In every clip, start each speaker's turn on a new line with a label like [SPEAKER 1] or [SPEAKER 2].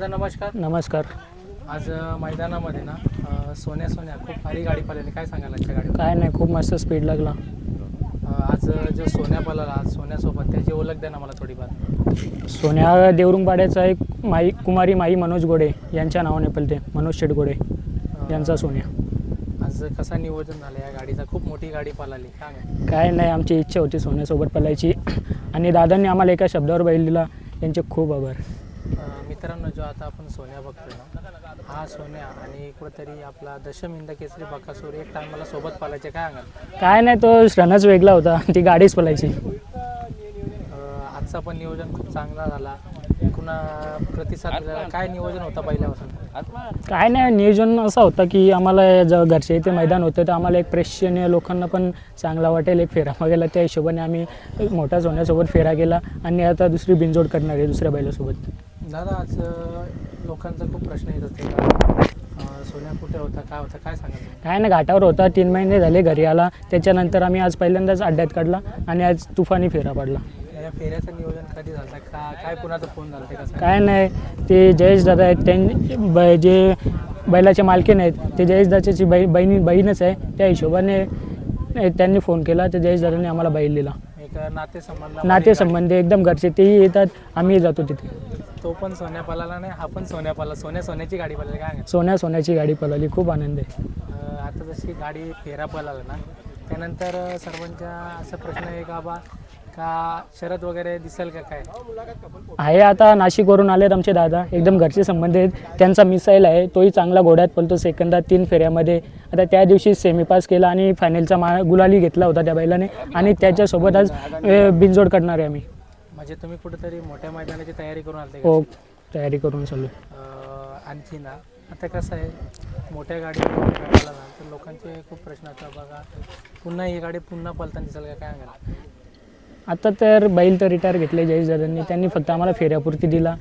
[SPEAKER 1] दादा नमस्कार.
[SPEAKER 2] नमस्कार.
[SPEAKER 1] आज मैदानामध्ये ना अ, सोन्या सोन्या खूप भारी गाडी पळाली काय सांगाल आजच्या गाडीवर?
[SPEAKER 2] काय नाही खूप मस्त स्पीड लागला.
[SPEAKER 1] अ, आज जो सोन्या पळाला आज सोन्यासोबत त्याची ओळख द्या ना मला थोडीफार.
[SPEAKER 2] सोन्या देवरुंगपाड्याचा एक माई कुमारी माई मनोज गोडे यांच्या नावाने पलते मनोज शेट गोडे
[SPEAKER 1] अ,
[SPEAKER 2] यांचा सोन्या.
[SPEAKER 1] आज कसा नियोजन झालं या गाडीचा? खूप मोठी गाडी पळाली काय
[SPEAKER 2] काय नाही आमची इच्छा होती सोन्यासोबत पलायची आणि दादांनी आम्हाला एका शब्दावर बैल दिला यांचे खूप आभार.
[SPEAKER 1] मित्रांनो जो आता आपण सोन्या बघतोय ना हा सोन्या आणि कुठेतरी आपला दशमिंद केसरी बकासूर एक टायमाला सोबत पळायचे काय सांगाल
[SPEAKER 2] काय नाही तो क्षणच वेगळा होता. ती गाडीच पलायची.
[SPEAKER 1] आजचा पण नियोजन खूप चांगला झाला. पुन्हा प्रतिसाद दिला. काय नियोजन होता पहिल्यापासून?
[SPEAKER 2] काय नाही नियोजन असं होतं की आम्हाला ज घरच्या इथे मैदान होतं तर आम्हाला एक प्रेक्षणीय लोकांना पण चांगला वाटेल. एक फेरा गेला त्या हिशोबाने आम्ही मोठ्या सोन्यासोबत फेरा गेला आणि आता दुसरी बिनजोड करणार आहे दुसऱ्या बैलासोबत.
[SPEAKER 1] दादा आज लोकांचा खूप प्रश्न येत असते अ, सोन्या कुठे होता काय होता काय सांगा?
[SPEAKER 2] काय ना घाटावर होता. तीन महिने झाले घरी आला. त्याच्यानंतर आम्ही आज पहिल्यांदाच अड्ड्यात काढला आणि आज तुफानी फेरा पडला.
[SPEAKER 1] या फेऱ्याचं नियोजन कधी झालं? का काय कुणाचा फोन झाला
[SPEAKER 2] काय नाही ते जयेश दादा आहेत. त्यां ब जे बैलाचे मालकीन आहेत ते जयेश दादाची बै बहिणी बहीणच आहे. त्या हिशोबाने त्यांनी फोन केला. तर जयेश दादांनी आम्हाला बैल दिला.
[SPEAKER 1] एक नातेसंबंध
[SPEAKER 2] नातेसंबंधी एकदम घरचे तेही येतात. आम्ही जातो तिथे.
[SPEAKER 1] तो पण सोन्या पलाला नाही हा पण सोन्या पला. सोन्या सोन्याची गाडी पळाली काय?
[SPEAKER 2] सोन्या सोन्याची गाडी पळवली खूप आनंद आहे.
[SPEAKER 1] अ, आता जशी गाडी फेरा पळाला ना त्यानंतर अ, सर्वांच्या असा प्रश्न आहे का बा का शरद वगैरे दिसेल का काय?
[SPEAKER 2] आहे आता नाशिकवरून आलेत आमचे दादा. एकदम घरचे संबंध आहेत. त्यांचा मिसाईल आहे. तोही चांगला घोड्यात पळतो. सेकंदात तीन फेऱ्यामध्ये. आता त्या दिवशी सेमी पास केला आणि फायनलचा मा गुलाली घेतला होता त्या बैलाने. आणि त्याच्यासोबत आज अ, बिनजोड करणार आहे आम्ही.
[SPEAKER 1] म्हणजे तुम्ही कुठेतरी मोठ्या मैदानाची तयारी करून आलते का?
[SPEAKER 2] हो तयारी करून चालू
[SPEAKER 1] अ, आणखी ना आता कसं आहे मोठ्या गाडी ना तर लोकांचे खूप प्रश्न असतात बघा पुन्हा ही गाडी पुन्हा पळताना दिसेल का काय सांगाल
[SPEAKER 2] आता तर बैल तर रिटायर घेतले जयेश दादांनी त्यांनी फक्त आम्हाला फेऱ्यापुरती दिला.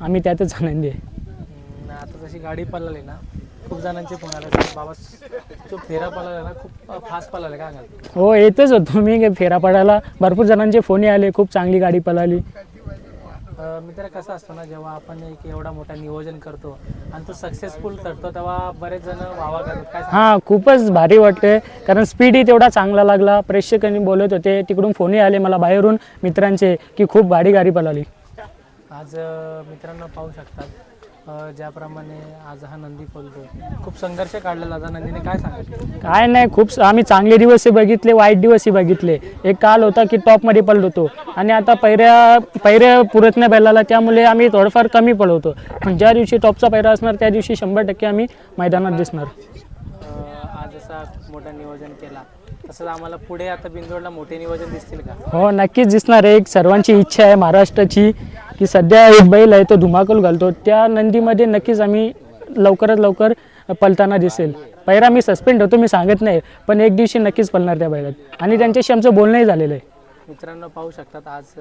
[SPEAKER 2] आम्ही त्यातच आनंदी आहे.
[SPEAKER 1] हम्म, आता जशी गाडी पळाली ना खूप जणांचे फोन आले की बाबा तो फेरा पळाला ना खूप फास्ट पळाला काय सांगाल
[SPEAKER 2] हो येतच होतो मी फेरा पडायला भरपूर जणांचे फोनही आले खूप चांगली गाडी पळाली.
[SPEAKER 1] मित्र कसं असतं ना जेव्हा आपण एक एवढा मोठा नियोजन करतो आणि तो सक्सेसफुल करतो तेव्हा बरेच जण वावा करतात. काय सांगाल?
[SPEAKER 2] हां खूपच भारी वाटते कारण स्पीडही तेवढा चांगला लागला. प्रेक्षकांनी बोलत होते तिकडून फोनही आले मला बाहेरून मित्रांचे की खूप भारी गाडी पळाली.
[SPEAKER 1] आज मित्रांनो पाहू शकतात ज्याप्रमाणे आज हा नंदी पळतो खूप संघर्ष काढला दादा नंदीने काय सांगाल?
[SPEAKER 2] काय नाही खूप आम्ही चांगले दिवसही बघितले वाईट दिवसही बघितले. एक काल होता की टॉपमध्ये पळत होतो आणि आता पैऱ्या पैऱ्या पुरत नाही बैलाला त्यामुळे आम्ही थोडंफार कमी पळवतो. पण ज्या दिवशी टॉपचा पैरा असणार त्या दिवशी शंभर टक्के आम्ही मैदानात दिसणार.
[SPEAKER 1] आज असा मोठं नियोजन केला. तसंच आम्हाला पुढे आता बिंदोडला मोठे नियोजन दिसतील का?
[SPEAKER 2] हो नक्कीच दिसणार आहे. एक सर्वांची इच्छा आहे महाराष्ट्राची. की सध्या एक बैल आहे तो धुमाकूल घालतो. त्या नंदीमध्ये नक्कीच आम्ही लवकरात लवकर पलताना दिसेल. पहिला मी सस्पेंड होतो मी सांगत नाही पण एक दिवशी नक्कीच पलणार त्या बैलात. आणि त्यांच्याशी आमचं बोलणंही झालेलं आहे.
[SPEAKER 1] मित्रांनो पाहू शकतात आज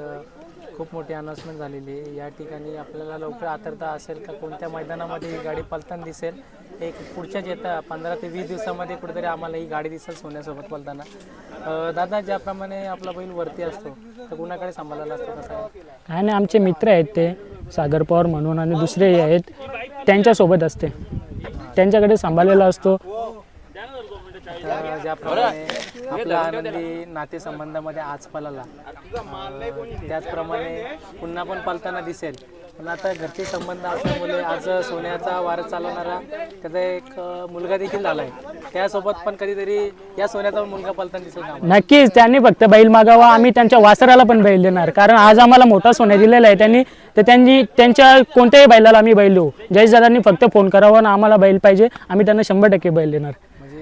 [SPEAKER 1] खूप मोठी अनाउन्समेंट झालेली आहे. या ठिकाणी आपल्याला लवकर आतरता असेल का? कोणत्या मैदानामध्ये ही गाडी पलताना दिसेल? एक पुढच्याच येत्या पंधरा ते वीस दिवसामध्ये कुठेतरी आम्हाला ही गाडी दिसेल सोन्यासोबत पलताना. दादा ज्याप्रमाणे आपला बैल वरती असतो तर कुणाकडे सांभाळायला असतो कसा
[SPEAKER 2] काय नाही आमचे मित्र आहेत ते सागर पवार म्हणून आणि दुसरेही आहेत. त्यांच्यासोबत असते. त्यांच्याकडे सांभाळलेला असतो.
[SPEAKER 1] तर ज्याप्रमाणे आपला आनंदी नातेसंबंधामध्ये आज पळाला त्याचप्रमाणे पुन्हा पण पळताना दिसेल. पण आता घरचे संबंध असल्यामुळे आज सोन्याचा वारस चालवणारा त्याचा एक मुलगा देखील झाला आहे त्यासोबत पण कधीतरी या सोन्याचा मुलगा पळताना दिसेल का?
[SPEAKER 2] नक्कीच त्यांनी फक्त बैल मागावा. आम्ही त्यांच्या वासराला पण बैल देणार. कारण आज आम्हाला मोठा सोन्या दिलेला आहे त्यांनी. तर त्यांनी त्यांच्या कोणत्याही बैलाला आम्ही बैल देऊ. जयदादांनी फक्त फोन करावा आणि आम्हाला बैल पाहिजे. आम्ही त्यांना शंभर टक्के बैल देणार.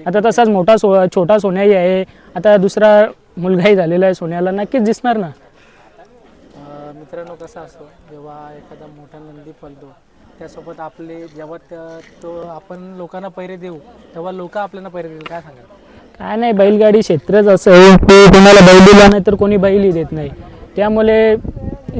[SPEAKER 2] आता तसाच मोठा सो छोटा सोन्याही आहे. आता दुसरा मुलगाही झालेला आहे सोन्याला. नक्कीच दिसणार ना?
[SPEAKER 1] अं, मित्रांनो कसा असतो जेव्हा एखादा मोठा नंदी पळतो त्यासोबत आपले जेव्हा त्या- तो आपण लोकांना पैरे देऊ तेव्हा लोक आपल्याला पैरे देतील. काय सांगाल?
[SPEAKER 2] काय नाही बैलगाडी क्षेत्रच असं आहे. की कोणाला बैल दिला नाही तर कोणी बैलही देत नाही. त्यामुळे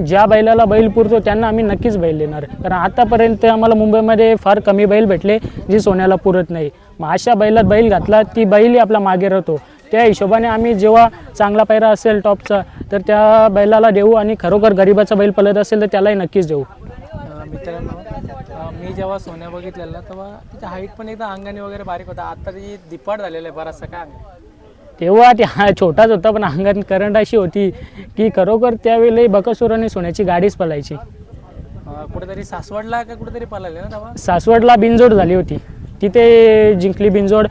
[SPEAKER 2] ज्या बैलाला बैल पुरतो त्यांना आम्ही नक्कीच बैल देणार. कारण आतापर्यंत आम्हाला मुंबईमध्ये फार कमी बैल भेटले जी सोन्याला पुरत नाही. मग अशा बैलात बैल घातला ती बैलही आपला मागे राहतो. त्या हिशोबाने आम्ही जेव्हा चांगला पैरा असेल टॉपचा तर त्या बैलाला देऊ आणि खरोखर गरिबाचा बैल पळत असेल तर त्यालाही नक्कीच देऊ.
[SPEAKER 1] मित्रांनो मी जेव्हा सोन्या बघितलेलं तेव्हा तिची हाईट पण एकदम अंगाने वगैरे बारीक होता. आता ती दिप्पाड झालेलं आहे बराचसा काय
[SPEAKER 2] तेव्हा ते हा छोटाच होता पण अंगात करंट अशी होती की खरोखर त्यावेळी बकासूर आणि सोन्याची गाडीच पलायची
[SPEAKER 1] कुठेतरी सासवडला का कुठेतरी पळाले ना तेव्हा?
[SPEAKER 2] सासवडला बिनजोड झाली होती. तिथे जिंकली बिनजोड.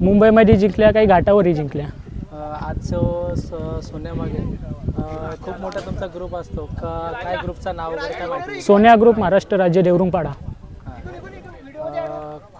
[SPEAKER 2] मुंबईमध्ये जिंकल्या काही घाटावरही जिंकल्या.
[SPEAKER 1] अं, आज जो स- सोन्यामागे. खूप मोठा तुमचा ग्रुप असतो. का काय ग्रुपचं नाव वगैरे काय माहिती?
[SPEAKER 2] सोन्या ग्रुप महाराष्ट्र राज्य देवरुंगपाडा.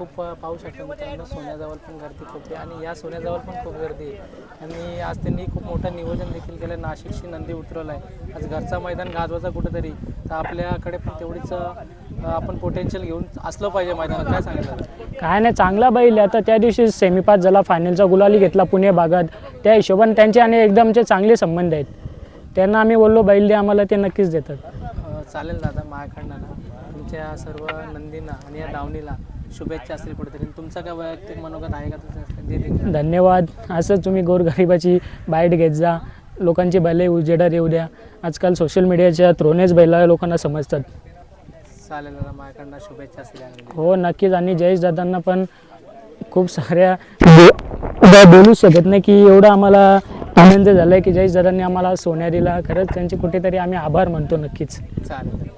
[SPEAKER 1] खूप पाहू शकता मित्रांनो सोन्याजवळ पण गर्दी खूप आहे आणि या सोन्याजवळ पण खूप गर्दी आहे. आणि आज त्यांनी खूप मोठं नियोजन देखील केलं. नाशिकशी नंदी उतरवलं आहे आज घरचा मैदान गाजवायचा कुठेतरी. तर आपल्याकडे पण तेवढीच आपण पोटेन्शियल घेऊन असलं पाहिजे मैदानात. काय सांगितलं
[SPEAKER 2] काय नाही चांगला बैल. आता त्या दिवशी सेमीपास झाला फायनलचा गुलाली घेतला पुणे भागात. त्या हिशोबाने त्यांचे आणि एकदमचे चांगले संबंध आहेत त्यांना आम्ही बोललो बैल दे आम्हाला ते नक्कीच देतात.
[SPEAKER 1] चालेल दादा माझ्याकडनं ना तुमच्या सर्व नंदींना आणि या दावणीला शुभेच्छा असतील कुठेतरी. तुमचं काय वैयक्तिक मनोगत आहे का तुमचं.
[SPEAKER 2] धन्यवाद. असंच तुम्ही गोरगरिबाची बाईट घेत जा. लोकांची बैले उजेडात येऊ द्या. आजकाल सोशल मीडियाच्या थ्रोनेच बैला लोकांना समजतात.
[SPEAKER 1] चालेल माझ्याकडनं शुभेच्छा असतील.
[SPEAKER 2] हो नक्कीच. आणि जयेश दादांना पण खूप साऱ्या बोलू शकत नाही की एवढा आम्हाला आनंद झाला आहे की जयेश दादांनी आम्हाला सोन्या दिला. खरंच त्यांचे कुठेतरी आम्ही आभार मानतो नक्कीच.
[SPEAKER 1] चालेल.